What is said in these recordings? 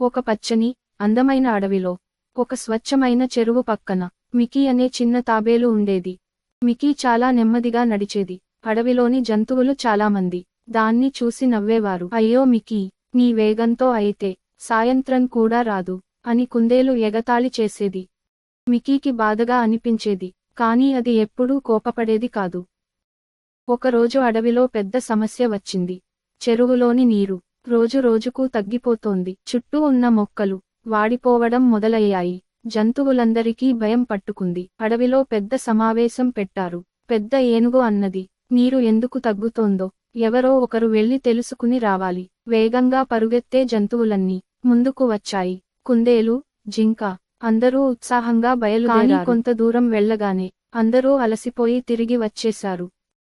ఒక పచ్చని అందమైన అడవిలో ఒక స్వచ్ఛమైన చెరువు పక్కన మికీ అనే చిన్న తాబేలు ఉండేది. మికీ చాలా నెమ్మదిగా నడిచేది. అడవిలోని జంతువులు చాలామంది. దాన్ని చూసి నవ్వేవారు. అయ్యో మికీ నీ వేగంతో అయితే సాయంత్రం కూడా రాదు అని కుందేలు ఎగతాళి చేసేది. మికీకి బాధగా అనిపించేది కానీ అది ఎప్పుడూ కోపపడేది కాదు. ఒకరోజు అడవిలో పెద్ద సమస్య వచ్చింది. చెరువులోని నీరు రోజు రోజుకు తగ్గిపోతోంది. చుట్టూ ఉన్న మొక్కలు వాడిపోవడం మొదలయ్యాయి. జంతువులందరికీ భయం పట్టుకుంది. అడవిలో పెద్ద సమావేశం పెట్టారు. పెద్ద ఏనుగు అన్నది నీరు ఎందుకు తగ్గుతోందో? ఎవరో ఒకరు వెళ్ళి తెలుసుకుని రావాలి. వేగంగా పరుగెత్తే జంతువులన్నీ ముందుకు వచ్చాయి. కుందేలు జింక అందరూ ఉత్సాహంగా బయలుదేరి కొంత దూరం వెళ్ళగానే అందరూ అలసిపోయి తిరిగి వచ్చేశారు.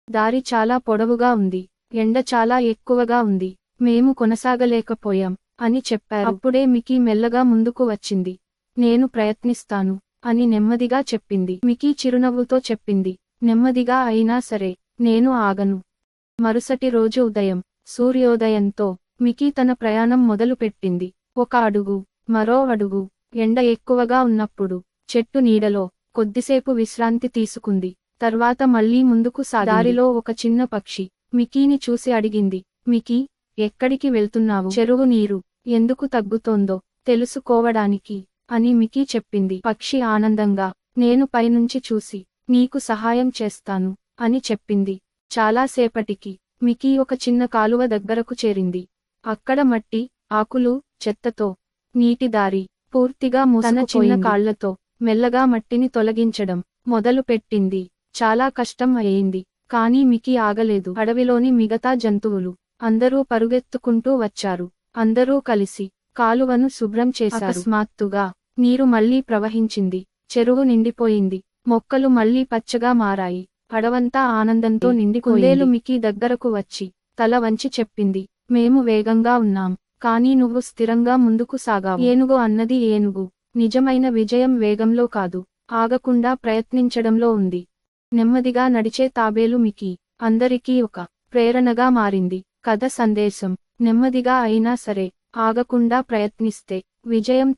దారి చాలా పొడవుగా ఉంది. ఎండ చాలా ఎక్కువగా ఉంది. మేము కొనసాగలేకపోయాం అని చెప్పారు. అప్పుడే మికీ మెల్లగా ముందుకు వచ్చింది. నేను ప్రయత్నిస్తాను అని నెమ్మదిగా చెప్పింది. మికీ చిరునవ్వుతో చెప్పింది. నెమ్మదిగా అయినా సరే నేను ఆగను. మరుసటి రోజు ఉదయం సూర్యోదయంతో మికీ తన ప్రయాణం మొదలుపెట్టింది. ఒక అడుగు మరో అడుగు ఎండ ఎక్కువగా ఉన్నప్పుడు చెట్టు నీడలో కొద్దిసేపు విశ్రాంతి తీసుకుంది. తర్వాత మళ్ళీ ముందుకు సాదారిలో ఒక చిన్న పక్షి మికీని చూసి అడిగింది మికీ ఎక్కడికి వెళ్తున్నావు? చెరువు నీరు ఎందుకు తగ్గుతోందో తెలుసుకోవడానికి అని మికీ చెప్పింది. పక్షి ఆనందంగా నేను పైనుంచి చూసి నీకు సహాయం చేస్తాను అని చెప్పింది. చాలాసేపటికి మికీ ఒక చిన్న కాలువ దగ్గరకు చేరింది. అక్కడ మట్టి ఆకులు చెత్తతో నీటి దారి పూర్తిగా మూసన చిన్న కాళ్ళతో మెల్లగా మట్టిని తొలగించడం మొదలు పెట్టింది. చాలా కష్టం అయింది కానీ మికీ ఆగలేదు. అడవిలోని మిగతా జంతువులు అందరూ పరుగెత్తుకుంటూ వచ్చారు. అందరూ కలిసి కాలువను శుభ్రం చేశారు. అకస్మాత్తుగా నీరు మళ్ళీ ప్రవహించింది. చెరువు నిండిపోయింది. మొక్కలు మళ్ళీ పచ్చగా మారాయి. అడవంతా ఆనందంతో నిండి కుందేలు మికీ దగ్గరకు వచ్చి తల వంచి చెప్పింది. మేము వేగంగా ఉన్నాం. కానీ నువ్వు స్థిరంగా ముందుకు సాగావు. ఏనుగు అన్నది ఏనుగు. నిజమైన విజయం వేగంలో కాదు. ఆగకుండా ప్రయత్నించడంలో ఉంది. నెమ్మదిగా నడిచే తాబేలు మికీ అందరికీ ఒక ప్రేరణగా మారింది. కథ సందేశం. నెమ్మదిగా అయినా సరే ఆగకుండా ప్రయత్నిస్తే విజయం